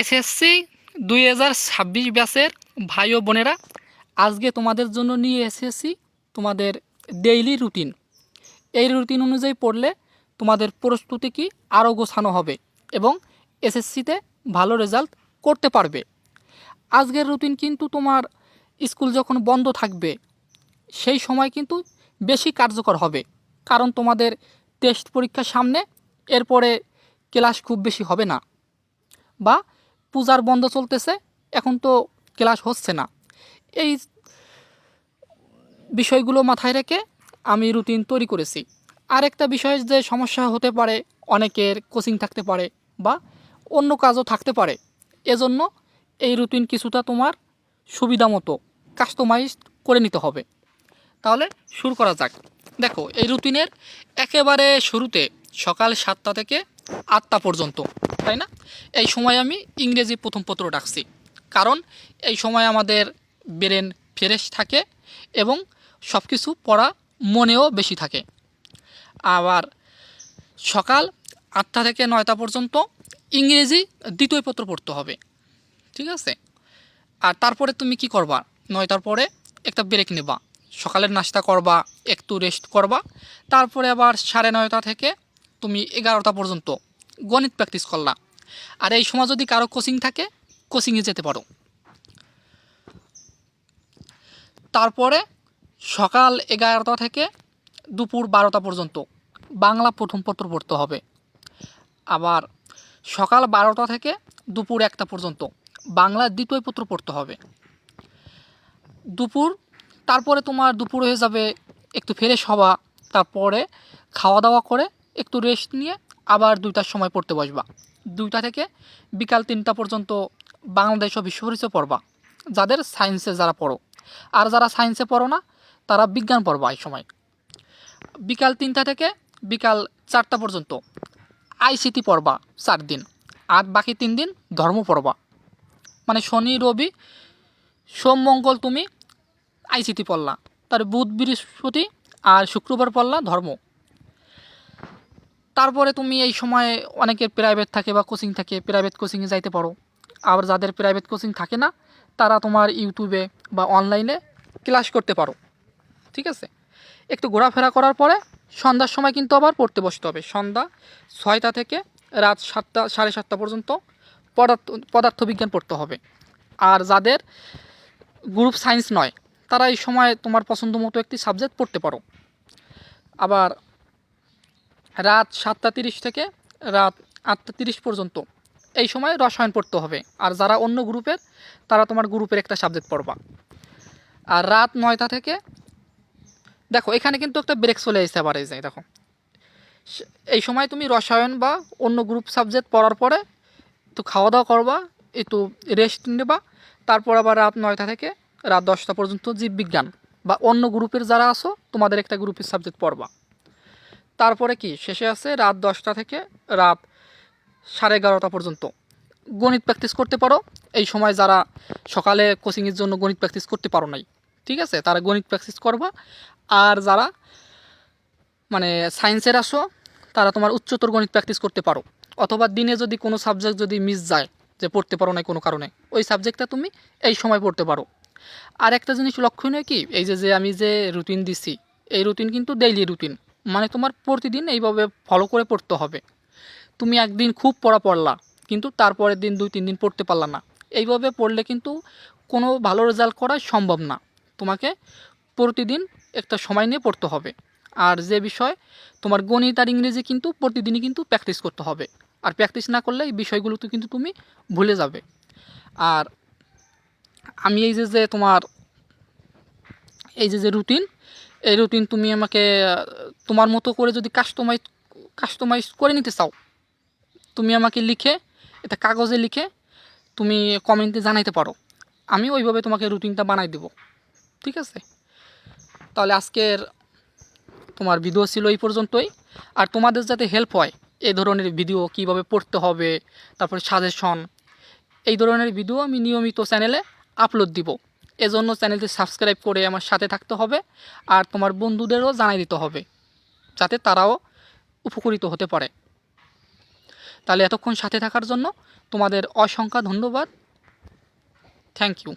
SSC দুই হাজার ছাব্বিশ ব্যাচের ভাই ও বোনেরা, আজকে তোমাদের জন্য নিয়ে এসেছি তোমাদের ডেইলি রুটিন এই রুটিন অনুযায়ী পড়লে তোমাদের প্রস্তুতি কি আরও গোছানো হবে এবং এসএসসিতে ভালো রেজাল্ট করতে পারবে। আজকের রুটিন কিন্তু তোমার স্কুল যখন বন্ধ থাকবে, সেই সময় কিন্তু বেশি কার্যকর হবে। কারণ তোমাদের টেস্ট পরীক্ষার সামনে এরপরে ক্লাস খুব বেশি হবে না বা পূজার বন্ধ চলতেছে, এখন তো ক্লাস হচ্ছে না। এই বিষয়গুলো মাথায় রেখে আমি রুটিন তৈরি করেছি। আরেকটা বিষয় যে সমস্যা হতে পারে, অনেকের কোচিং থাকতে পারে বা অন্য কাজও থাকতে পারে। এজন্য এই রুটিন কিছুটা তোমার সুবিধা মতো কাস্টমাইজ করে নিতে হবে। তাহলে শুরু করা যাক। দেখো, এই রুটিনের একেবারে শুরুতে সকাল সাতটা থেকে আটটা পর্যন্ত। তাই না? এই সময় আমি ইংরেজি প্রথম পত্র ডাকছি। কারণ এই সময় আমাদের ব্রেন ফ্রেশ থাকে এবং সব কিছু পড়া মনেও বেশি থাকে। আবার সকাল আটটা থেকে নয়টা পর্যন্ত ইংরেজি দ্বিতীয় পত্র পড়তে হবে। ঠিক আছে? আর তারপরে তুমি কি করবা? নয়টার পরে একটা ব্রেক নেবা। সকালের নাস্তা করবা, একটু রেস্ট করবা। তারপরে আবার সাড়ে নয়টা থেকে তুমি এগারোটা পর্যন্ত গণিত প্র্যাকটিস করলা। আর এই সময় যদি কারও কোচিং থাকে কোচিংয়ে যেতে পারো। তারপরে সকাল এগারোটা থেকে দুপুর বারোটা পর্যন্ত বাংলা প্রথম পত্র পড়তে হবে। আবার সকাল বারোটা থেকে দুপুর একটা পর্যন্ত বাংলা দ্বিতীয় পত্র পড়তে হবে। দুপুর, তারপরে তোমার দুপুর হয়ে যাবে একটু ফ্রেশ হওয়া, তারপরে খাওয়া দাওয়া করে একটু রেস্ট নিয়ে আবার দুইটার সময় পড়তে বসবা। দুইটা থেকে বিকাল তিনটা পর্যন্ত বাংলাদেশ ও বিশ্ব পরিচয় পড়বা, যাদের সায়েন্সে যারা পড়ো। আর যারা সায়েন্সে পড়ো না, তারা বিজ্ঞান পড়বা এই সময়। বিকাল তিনটা থেকে বিকাল চারটা পর্যন্ত আইসিটি পড়বা চার দিন, আর বাকি তিন দিন ধর্ম পড়বা। মানে শনি, রবি, সোম, মঙ্গল তুমি আইসিটি পড়লা, তার বুধ, বৃহস্পতি আর শুক্রবার পড়লা ধর্ম। তারপরে তুমি এই সময় অনেকের প্রাইভেট থাকে বা কোচিং থাকে প্রাইভেট কোচিংয়ে যাইতে পারো। আবার যাদের প্রাইভেট কোচিং থাকে না, তারা তোমার ইউটিউবে বা অনলাইনে ক্লাস করতে পারো। ঠিক আছে? একটু ঘোরাফেরা করার পরে সন্ধ্যার সময় কিন্তু আবার পড়তে বসতে হবে। সন্ধ্যা ছয়টা থেকে রাত সাতটা, সাড়ে সাতটা পর্যন্ত পদার্থ, পদার্থবিজ্ঞান পড়তে হবে। আর যাদের গ্রুপ সায়েন্স নয়, তারা এই সময় তোমার পছন্দ মতো একটি সাবজেক্ট পড়তে পারো। আবার রাত সাতটা তিরিশ থেকে রাত আটটা তিরিশ পর্যন্ত। এই সময় রসায়ন পড়তে হবে। আর যারা অন্য গ্রুপের, তারা তোমার গ্রুপের একটা সাবজেক্ট পড়বা। আর রাত নয়টা থেকে, দেখো, এখানে কিন্তু একটা ব্রেক চলে আসতে পারে এই যে, দেখো। এই সময় তুমি রসায়ন বা অন্য গ্রুপ সাবজেক্ট পড়ার পরে একটু খাওয়া দাওয়া করবা, একটু রেস্ট নেবা। তারপর আবার রাত নয়টা থেকে রাত দশটা পর্যন্ত জীববিজ্ঞান বা অন্য গ্রুপের যারা আসো তোমাদের একটা গ্রুপের সাবজেক্ট পড়বা। তারপরে কি? শেষে আছে রাত দশটা থেকে রাত সাড়ে এগারোটা পর্যন্ত। গণিত প্র্যাকটিস করতে পারো। এই সময় যারা সকালে কোচিংয়ের জন্য গণিত প্র্যাকটিস করতে পারো নাই, ঠিক আছে? তারা গণিত প্র্যাকটিস করবা। আর যারা মানে সায়েন্সের আসো তারা তোমার উচ্চতর গণিত প্র্যাকটিস করতে পারো। অথবা দিনে যদি কোনো সাবজেক্ট যদি মিস যায়, যে পড়তে পারো না কোনো কারণে, ওই সাবজেক্টটা তুমি এই সময় পড়তে পারো। আর একটা জিনিস লক্ষণীয় কি? এই যে যে আমি যে রুটিন দিছি, এই রুটিন কিন্তু ডেইলি রুটিন মানে তোমার প্রতিদিন এইভাবে ফলো করে পড়তে হবে। তুমি একদিন খুব পড়া পড়লা, কিন্তু তারপরের দিন দুই, তিন দিন পড়তে পারলা না। এইভাবে পড়লে কিন্তু কোনো ভালো রেজাল্ট করা সম্ভব না। তোমাকে প্রতিদিন একটা সময় নিয়ে পড়তে হবে। আর যে বিষয়, তোমার গণিত আর ইংরেজি কিন্তু প্রতিদিনই কিন্তু প্র্যাকটিস করতে হবে। আর প্র্যাকটিস না করলে এই বিষয়গুলোতে কিন্তু তুমি ভুলে যাবে। আর আমি এই যে যে তোমার এই যে যে রুটিন এই রুটিন তুমি আমাকে, তোমার মতো করে যদি কাস্টমাইজ কাস্টমাইজ করে নিতে চাও, তুমি আমাকে লিখে, এটা কাগজে লিখে তুমি কমেন্টে জানাইতে পারো। আমি ওইভাবে তোমাকে রুটিনটা বানাই দেবো। ঠিক আছে? তাহলে আজকের তোমার ভিডিও ছিল এই পর্যন্তই। আর তোমাদের যাতে হেল্প হয়, এই ধরনের ভিডিও কীভাবে পড়তে হবে, তারপরে সাজেশন এই ধরনের ভিডিও আমি নিয়মিত চ্যানেলে আপলোড দিব। এজন্য চ্যানেলটি সাবস্ক্রাইব করে আমার সাথে থাকতে হবে আর তোমার বন্ধুদেরও জানাই দিতে হবে, যাতে তারাও উপকৃত হতে পারে। তাহলে এতক্ষণ সাথে থাকার জন্য তোমাদের অসংখ্য ধন্যবাদ। Thank you